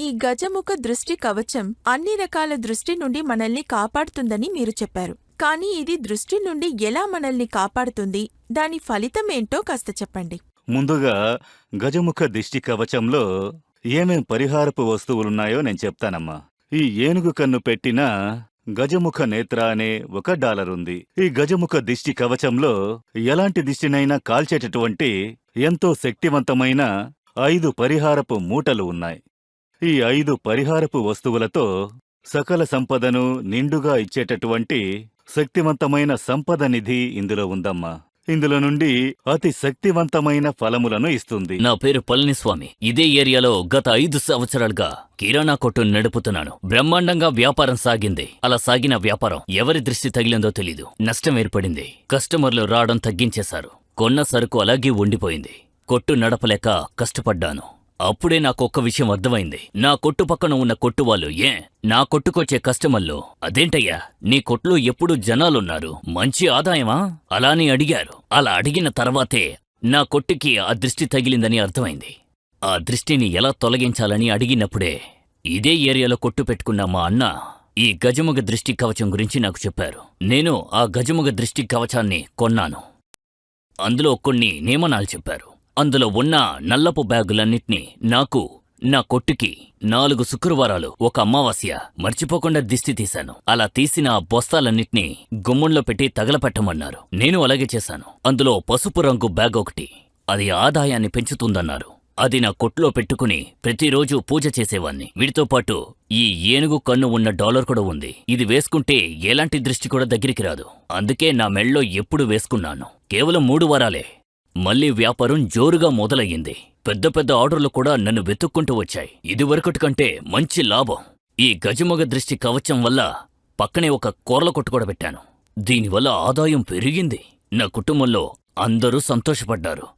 ఈ గజముఖ దృష్టి కవచం అన్ని రకాల దృష్టి నుండి మనల్ని కాపాడుతుందని మీరు చెప్పారు. కానీ ఇది దృష్టి నుండి ఎలా మనల్ని కాపాడుతుంది? దాని ఫలితమేంటో కాస్త చెప్పండి. ముందుగా గజముఖ దిష్టి కవచంలో ఏమేం పరిహారపు వస్తువులున్నాయో నేను చెప్తానమ్మా. ఈ ఏనుగు కన్ను పెట్టిన గజముఖ నేత్ర అనే ఒక డాలర్ ఉంది. ఈ గజముఖ దిష్టి కవచంలో ఎలాంటి దిష్టినైనా కాల్చేటటువంటి ఎంతో శక్తివంతమైన ఐదు పరిహారపు మూటలు ఉన్నాయి. ఈ ఐదు పరిహారపు వస్తువులతో సకల సంపదను నిండుగా ఇచ్చేటటువంటి శక్తివంతమైన సంపద నిధి ఇందులో ఉందమ్మా. ఇందులో నుండి అతి శక్తివంతమైన ఫలములను ఇస్తుంది. నా పేరు పళనిస్వామి. ఇదే ఏరియాలో గత ఐదు సంవత్సరాలుగా కిరాణా కొట్టు నడుపుతున్నాను. బ్రహ్మాండంగా వ్యాపారం సాగింది. అలా సాగిన వ్యాపారం ఎవరి దృష్టి తగిలిందో తెలీదు. నష్టం ఏర్పడింది. కస్టమర్లు రావడం తగ్గించేశారు. కొన్న సరుకు అలాగే ఉండిపోయింది. కొట్టు నడపలేక కష్టపడ్డాను. అప్పుడే నాకొక్క విషయం అర్థమైంది. నా కొట్టు పక్కన ఉన్న కొట్టు వాళ్ళు ఏ నా కొట్టుకొచ్చే కస్టమర్లు అదేంటయ్యా నీ కొట్లో ఎప్పుడు జనాలున్నారు? మంచి ఆదాయమా? అలా అని అడిగారు. అలా అడిగిన తర్వాతే నా కొట్టుకి ఆ దృష్టి తగిలిందని అర్థమైంది. ఆ దృష్టిని ఎలా తొలగించాలని అడిగినప్పుడే ఇదే ఏరియాలో కొట్టు పెట్టుకున్న మా అన్న ఈ గజముగ దృష్టి కవచం గురించి నాకు చెప్పారు. నేను ఆ గజముగ దృష్టి కవచాన్ని కొన్నాను. అందులో కొన్ని నియమనాలు చెప్పారు. అందులో ఉన్న నల్లపు బ్యాగులన్నిటినీ నాకు నా కొట్టుకి నాలుగు శుక్రవారాలు ఒక అమావాస్య మర్చిపోకుండా దిష్టి తీశాను. అలా తీసిన ఆ బొస్తాలన్నిటినీ గుమ్మంలో పెట్టి తగలపెట్టమన్నారు. నేను అలాగే చేశాను. అందులో పసుపు రంగు బ్యాగ్ ఒకటి. అది ఆదాయాన్ని పెంచుతుందన్నారు. అది నా కొట్లో పెట్టుకుని ప్రతిరోజు పూజ చేసేవాణ్ణి. వీటితో పాటు ఈ ఏనుగు కన్ను ఉన్న డాలర్ కూడా ఉంది. ఇది వేసుకుంటే ఎలాంటి దృష్టి కూడా దగ్గరికి రాదు. అందుకే నా మెళ్ళో ఎప్పుడు వేసుకున్నాను. కేవలం మూడు వారాలే. మళ్ళీ వ్యాపారం జోరుగా మొదలయ్యింది. పెద్ద పెద్ద ఆర్డర్లు కూడా నన్ను వెతుక్కుంటూ వచ్చాయి. ఇదివరకటి కంటే మంచి లాభం. ఈ గజమగ దృష్టి కవచం వల్ల పక్కనే ఒక కూరల కొట్టు కూడా పెట్టాను. దీనివల్ల ఆదాయం పెరిగింది. నా కుటుంబంలో అందరూ సంతోషపడ్డారు.